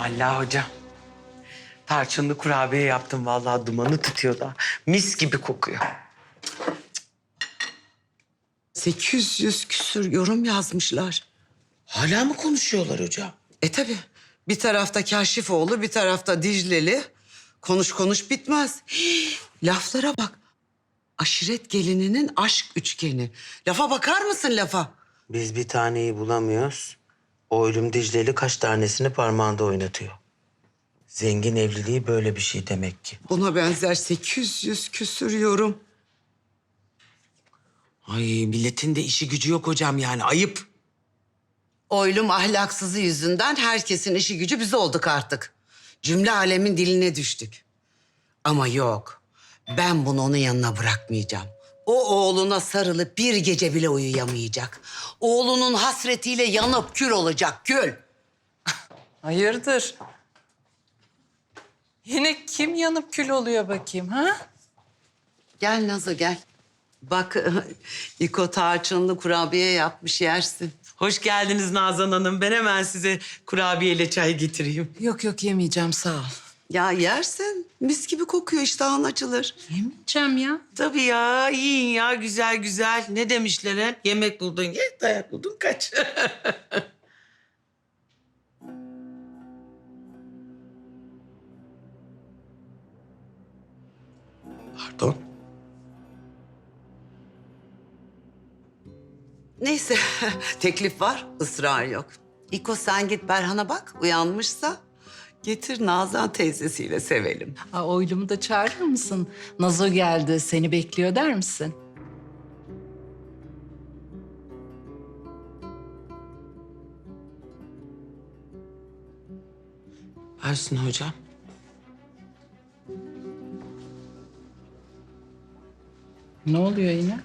Allah hocam. Tarçınlı kurabiye yaptım vallahi dumanı tutuyor da. Mis gibi kokuyor. 800 küsür yorum yazmışlar. Hala mı konuşuyorlar hocam? E tabi bir tarafta Kaşifoğlu bir tarafta Dicleli. Konuş konuş bitmez. Hii, laflara bak. Aşiret gelininin aşk üçgeni. Lafa bakar mısın lafa? Biz bir taneyi bulamıyoruz. O ölüm Dicle'li kaç tanesini parmağında oynatıyor. Zengin evliliği böyle bir şey demek ki. Buna benzer 800 küsür yorum. Ay milletin de işi gücü yok hocam yani ayıp. Oylum ahlaksızı yüzünden herkesin işi gücü biz olduk artık. Cümle alemin diline düştük. Ama yok. Ben bunu onun yanına bırakmayacağım. O oğluna sarılıp bir gece bile uyuyamayacak. Oğlunun hasretiyle yanıp kül olacak kül. Hayırdır? Yine kim yanıp kül oluyor bakayım ha? Gel Nazo gel. Bak İko tarçınlı kurabiye yapmış yersin. Hoş geldiniz Nazan Hanım. Ben hemen size kurabiyeyle çay getireyim. Yok yok yemeyeceğim sağ ol. Ya yersin. Mis gibi kokuyor iştahın açılır. Yemeyeceğim ya. Tabii ya, yiyin ya güzel güzel. Ne demişler he? Yemek buldun ye, dayak buldun kaç. Pardon. Neyse teklif var ısrar yok. İko sen git Berhan'a bak uyanmışsa getir Nazan teyzesiyle sevelim. Aa, oylumu da çağırır mısın? Nazo geldi seni bekliyor der misin? Versin hocam. Ne oluyor yine?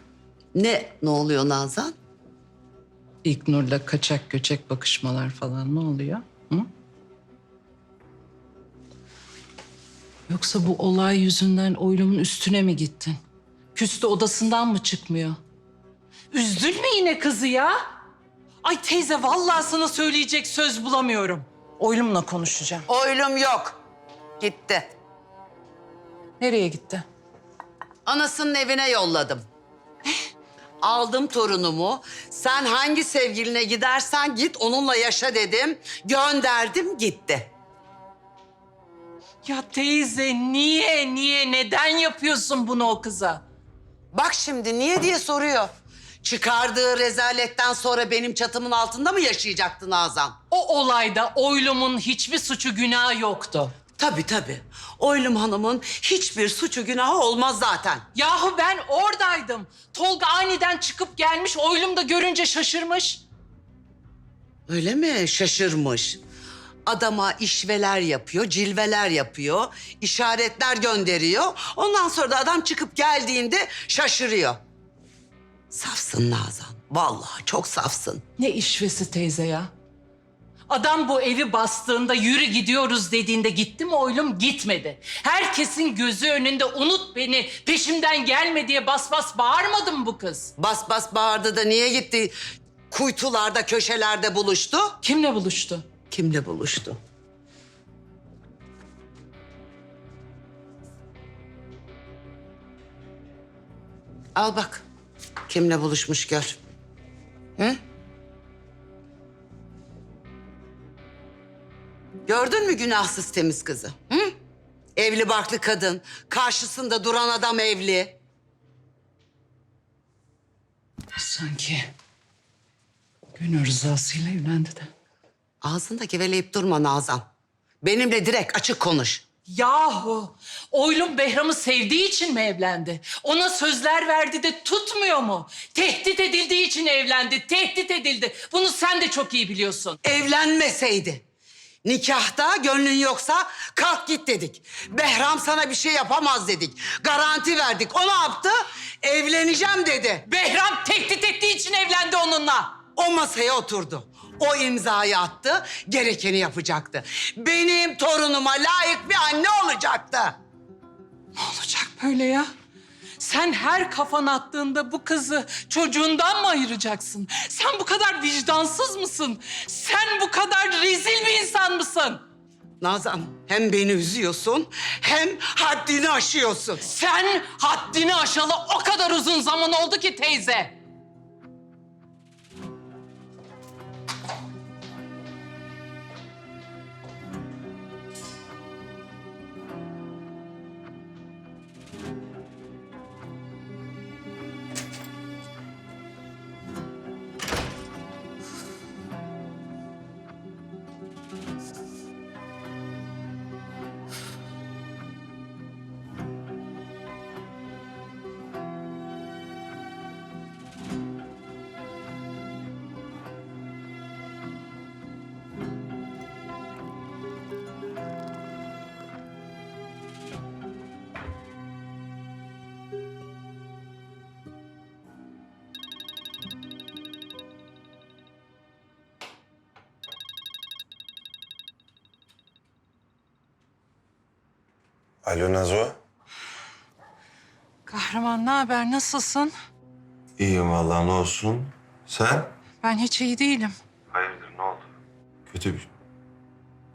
Ne ne oluyor Nazan? İlknur'la kaçak göçek bakışmalar falan ne oluyor? Hı? Yoksa bu olay yüzünden oylumun üstüne mi gittin? Küstü odasından mı çıkmıyor? Üzdün mü yine kızı ya? Ay teyze vallahi sana söyleyecek söz bulamıyorum. Oylumla konuşacağım. Oylum yok. Gitti. Nereye gitti? Anasının evine yolladım. Aldım torunumu. Sen hangi sevgiline gidersen git onunla yaşa dedim. Gönderdim gitti. Ya teyze niye, niye, neden yapıyorsun bunu o kıza? Bak şimdi niye diye soruyor. Çıkardığı rezaletten sonra benim çatımın altında mı yaşayacaktı Nazan? O olayda oylumun hiçbir suçu günahı yoktu. Tabii tabii. Oylum Hanım'ın hiçbir suçu günahı olmaz zaten. Yahu ben oradaydım. Tolga aniden çıkıp gelmiş, oylum da görünce şaşırmış. Öyle mi? Şaşırmış. Adama işveler yapıyor, cilveler yapıyor, işaretler gönderiyor. Ondan sonra da adam çıkıp geldiğinde şaşırıyor. Safsın Nazan. Vallahi çok safsın. Ne işvesi teyze ya? Adam bu evi bastığında yürü gidiyoruz dediğinde gitti mi oylum gitmedi. Herkesin gözü önünde unut beni peşimden gelme diye bas bas bağırmadı mı bu kız? Bas bas bağırdı da niye gitti? Kuytularda, köşelerde buluştu. Kimle buluştu? Kimle buluştu? Al bak. Kimle buluşmuş gör. Hı? Gördün mü günahsız temiz kızı? Hı? Evli barklı kadın. Karşısında duran adam evli. Sanki gönül rızasıyla evlendi de. Ağzında geveleyip durma Nazan. Benimle direkt açık konuş. Yahu oylum Behram'ı sevdiği için mi evlendi? Ona sözler verdi de tutmuyor mu? Tehdit edildiği için evlendi, tehdit edildi. Bunu sen de çok iyi biliyorsun. evlenmeseydi. Nikahta gönlün yoksa kalk git dedik. Behram sana bir şey yapamaz dedik. Garanti verdik. O ne yaptı? Evleneceğim dedi. Behram tehdit ettiği için evlendi onunla. O masaya oturdu. O imzayı attı, gerekeni yapacaktı. Benim torunuma layık bir anne olacaktı. Ne olacak böyle ya? Sen her kafan attığında bu kızı çocuğundan mı ayıracaksın? Sen bu kadar vicdansız mısın? Sen bu kadar rezil bir insan mısın? Nazan hem beni üzüyorsun hem haddini aşıyorsun. Sen haddini aşalı o kadar uzun zaman oldu ki teyze. Alo Nazo. Kahraman ne haber nasılsın? İyiyim vallahi ne olsun. Sen? Ben hiç iyi değilim. Hayırdır ne oldu? Kötü bir...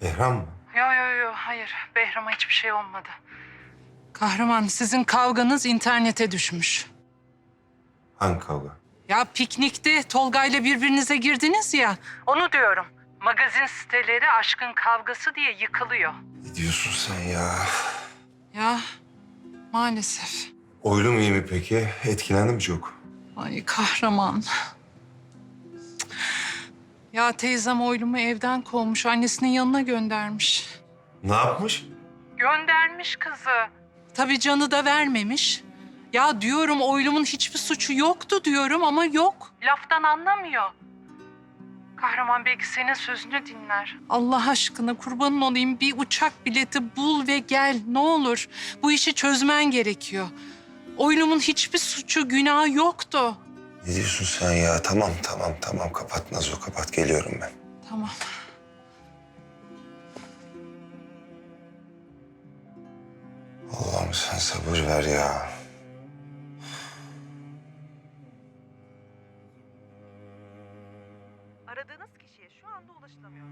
Behram mı? Yo yo yo hayır Behram'a hiçbir şey olmadı. Kahraman sizin kavganız internete düşmüş. Hangi kavga? Ya piknikte Tolga'yla birbirinize girdiniz ya. Onu diyorum. Magazin siteleri aşkın kavgası diye yıkılıyor. Ne diyorsun sen ya? Ya maalesef. Oylum iyi mi peki? Etkilendi mi çok? Ay kahraman. Ya teyzem oylumu evden kovmuş. Annesinin yanına göndermiş. Ne yapmış? Göndermiş kızı. Tabii canı da vermemiş. Ya diyorum oylumun hiçbir suçu yoktu diyorum ama yok. Laftan anlamıyor. Kahraman belki senin sözünü dinler. Allah aşkına kurbanın olayım bir uçak bileti bul ve gel ne olur. Bu işi çözmen gerekiyor. Oylumun hiçbir suçu, günahı yoktu. Ne diyorsun sen ya? Tamam tamam tamam kapat Nazo kapat geliyorum ben. Tamam. Allah'ım sen sabır ver ya. Aradığınız kişiye şu anda ulaşılamıyor.